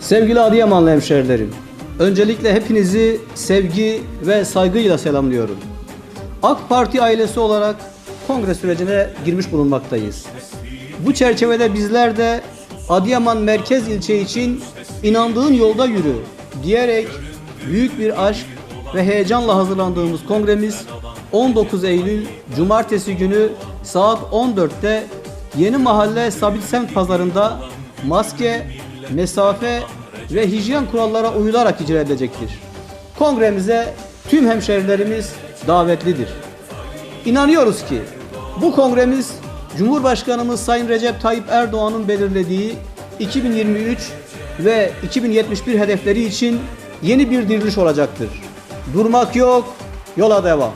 Sevgili Adıyamanlı hemşehrilerim, öncelikle hepinizi sevgi ve saygıyla selamlıyorum. AK Parti ailesi olarak kongre sürecine girmiş bulunmaktayız. Bu çerçevede bizler de Adıyaman merkez ilçe için inandığın yolda yürü diyerek büyük bir aşk ve heyecanla hazırlandığımız kongremiz 19 Eylül Cumartesi günü saat 14'te Yeni Mahalle Sabit Semt Pazarında maske, mesafe ve hijyen kurallara uyularak icra edilecektir. Kongremize tüm hemşerilerimiz davetlidir. İnanıyoruz ki bu kongremiz Cumhurbaşkanımız Sayın Recep Tayyip Erdoğan'ın belirlediği 2023 ve 2071 hedefleri için yeni bir diriliş olacaktır. Durmak yok, yola devam.